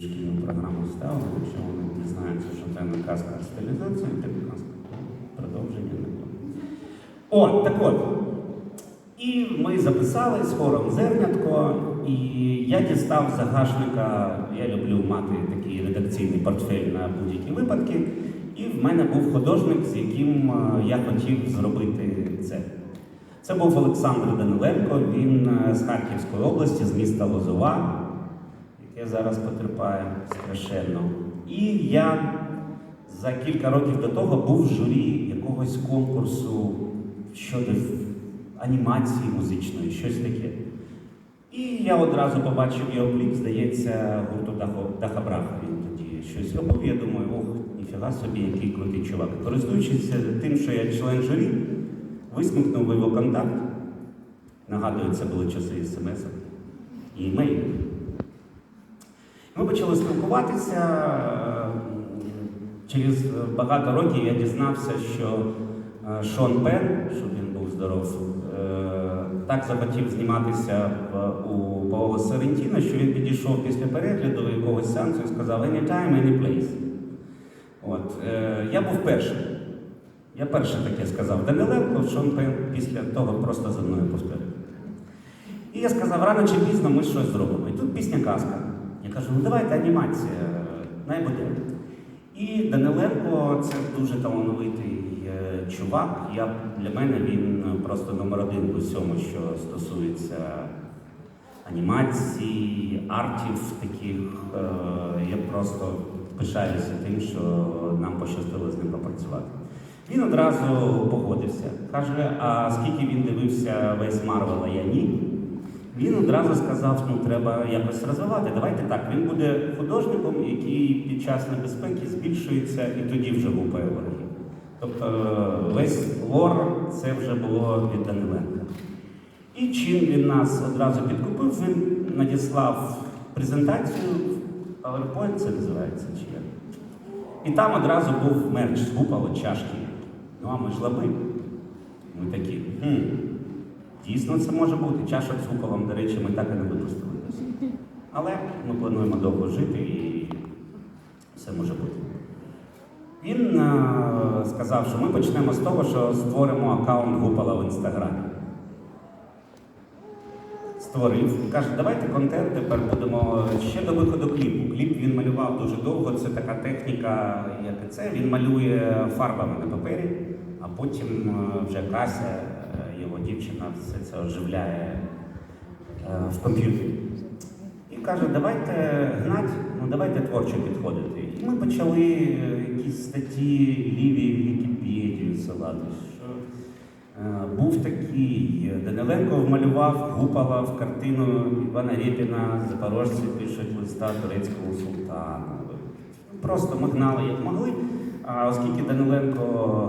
шкільну програму ставили, якщо вони дізнаються, що це стилізація, так казка, то продовження не буде. О, так от. І ми записали з хором зернятко, і я дістав загашника, я люблю мати такий редакційний портфель на будь-які випадки. І в мене був художник, з яким е, я хотів зробити це. Це був Олександр Даниленко, він е, з Харківської області, з міста Лозова, яке зараз потерпає страшенно. І я за кілька років до того був в журі якогось конкурсу щодо анімації музичної, щось таке. І я одразу побачив його кліп, здається, гурту Дахабраха. Він тоді щось робив. Я думаю, ох, ніфіга собі, який крутий чувак. Користуючись тим, що я член журі, висмикнув його контакт. Нагадую, це були часи смс і імейлів. Ми почали спілкуватися. Через багато років я дізнався, що е, Шон Пен, щоб він був здоров, е, так захотів зніматися у Паоло Соррентіно, що він підійшов після перегляду якогось сеансу і сказав Anytime, any place. От, е, я був першим. Я перше таке сказав Даниленко, Шон Пен після того просто за мною повторив. І я сказав, рано чи пізно ми щось зробимо. І тут пісня казка. Я кажу, ну давайте анімація, най буде. І Даниленко це дуже талановитий е, чувак. Я, для мене він просто номер один у всьому, що стосується анімації, артів таких. Е, Я просто пишаюся тим, що нам пощастило з ним попрацювати. Він одразу погодився. Каже, а скільки він дивився весь Марвел, а я ні. Він одразу сказав, ну треба якось розвивати. Давайте так. Він буде художником, який під час небезпеки збільшується і тоді вже гупає ворогів. Тобто е, весь лор це вже було від Даниленка. І чим він нас одразу підкупив, він надіслав презентацію в PowerPoint, це називається чи як. І там одразу був мерч з гупало чашки. Ну а ми ж лаби. Ми такі. Хм, Дійсно, це може бути. Чашок з гупалом, до речі, ми так і не випустили. Але ми плануємо довго жити і все може бути. Він е, сказав, що ми почнемо з того, що створимо аккаунт гупала в інстаграмі. Створив. Каже, давайте контент тепер будемо ще до виходу кліпу. Кліп він малював дуже довго. Це така техніка, як і це. Він малює фарбами на папері, а потім е, вже Кася, дівчина, все це оживляє е, в комп'ютері. І каже, давайте гнать, ну давайте творчо підходити. І ми почали е, якісь статті ліві в Вікіпедію ссилати. Що е, був такий, Даниленко вмалював Гупала в картину Івана Рєпіна, запорожці пишуть листа турецькому султану. Просто ми гнали як могли. А оскільки Даниленко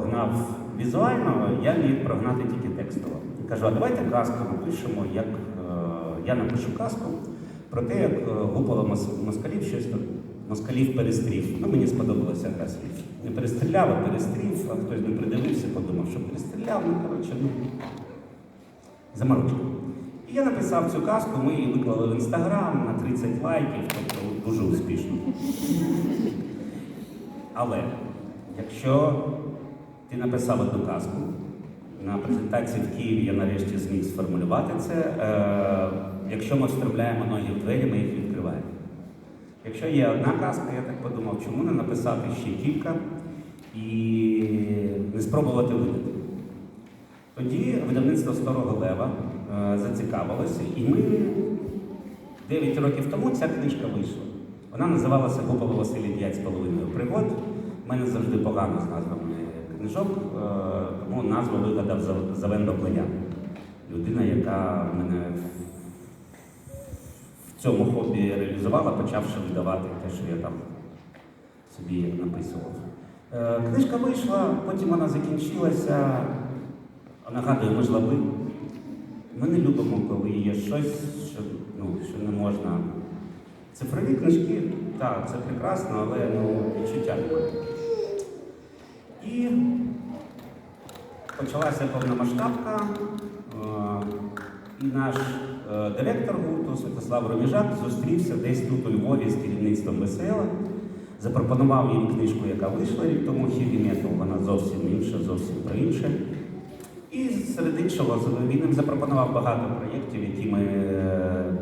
гнав візуально, я міг прогнати тільки текстово. Кажу, а давайте казку напишемо, як е, я напишу казку про те, як е, гупало мос- москалів щось там. Москалів перестрів. Ну, мені сподобалося гра слів. Не перестріляв, а перестрів, а хтось не придивився, подумав, що перестріляв. Ну, коротше, ну, заморочка. І я написав цю казку, ми її виклали в інстаграм на 30 лайків, тобто дуже успішно. Але якщо ти написав одну казку, на презентації в Києві я нарешті зміг сформулювати це. Е, якщо ми встромляємо ноги в двері, ми їх відкриваємо. Якщо є одна казка, я так подумав, чому не написати ще кілька і не спробувати видати. Тоді видавництво Старого Лева е, зацікавилося, і ми 9 років тому ця книжка вийшла. Вона називалася Гупало Василій 5 з половиною пригод. У мене завжди погано з назвами книжок, е, тому назву вигадав Зав- Завендо Людина, яка мене в цьому хобі реалізувала, почавши видавати те, що я там собі написував. Е, Книжка вийшла, потім вона закінчилася. Нагадую, ми. Ми не любимо, коли є щось, що, ну, що не можна. Цифрові книжки, так, це прекрасно, але ну, відчуття немає. І почалася повномасштабка. Е, І наш е, директор гурту Святослав Роміжак зустрівся десь тут у Львові з керівництвом ВСЛ, запропонував їм книжку, яка вийшла рік тому Metal, вона зовсім інша, зовсім про інше. І серед іншого він їм запропонував багато проєктів, які ми е,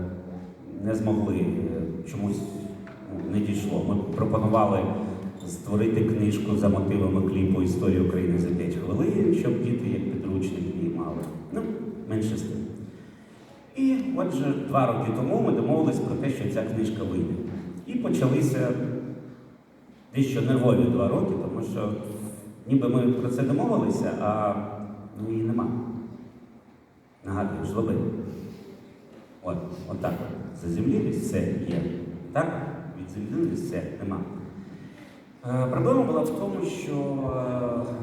не змогли чомусь ну, не дійшло. Ми пропонували створити книжку за мотивами кліпу Історії України за 5 хвилин, щоб діти як підручник її мали. Ну, менше з тим. І отже, два роки тому ми домовились про те, що ця книжка вийде. І почалися дещо нервові два роки, тому що ніби ми про це домовилися, а ну, її нема. Нагадую, жлоби. От, от. Заземлілись, все є. Так? Відземлились, все, нема. Е, Проблема була в тому, що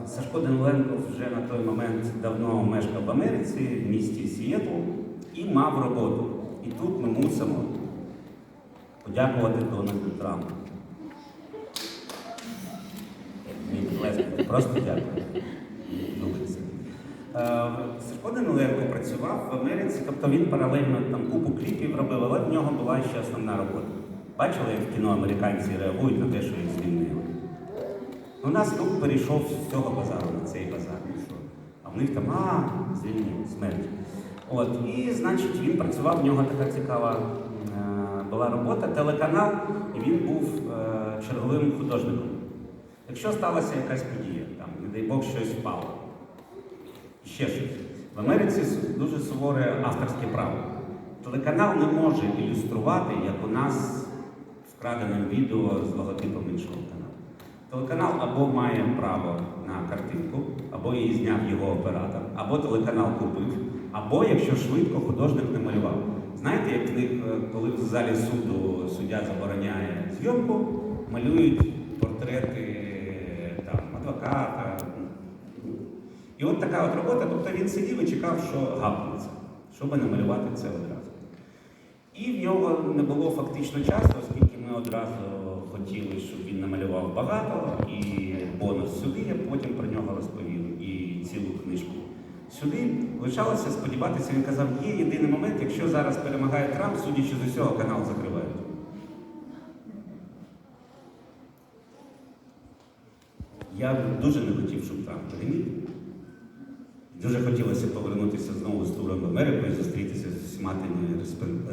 е, Сашко Даниленко вже на той момент давно мешкав в Америці, в місті Сієтл, і мав роботу. І тут ми мусимо подякувати Дональду Трампу. Просто дякую. Е, Сашко Даниленко працював в Америці, тобто він паралельно там купу кліпів робив, але в нього була ще основна робота. Бачили, як в кіно американці реагують на те, що їх звільнили? У нас тут перейшов з цього базару на цей базар. ну? А в них там, а, звільнили, смерть. От, і, значить, він працював, в нього така цікава е, була робота, телеканал, і він був е, черговим художником. Якщо сталася якась подія, там, не дай Бог, щось впало, ще щось. В Америці дуже суворе авторське право. Телеканал не може ілюструвати, як у нас вкраденим відео з логотипом іншого каналу. Телеканал або має право на картинку, або її зняв його оператор, або телеканал купив, або якщо швидко художник не малював. Знаєте, як е, коли в залі суду суддя забороняє зйомку, малюють портрети е, там, адвоката. І от така от робота, тобто він сидів і чекав, що гапнеться, щоб намалювати це одразу. І в нього не було фактично часу, оскільки ми одразу хотіли, щоб він намалював багато, і бонус сюди, я потім про нього розповів, і цілу книжку сюди. Лишалося сподіватися, він казав, є єдиний момент, якщо зараз перемагає Трамп, судячи з усього, канал закривають. Я дуже не хотів, щоб Трамп переміг. Дуже хотілося повернутися знову з туром в Америку і зустрітися з усіма тими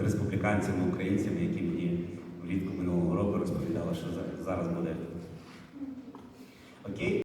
республіканцями, українцями, які мені влітку минулого року розповідала, що за- зараз буде. Окей?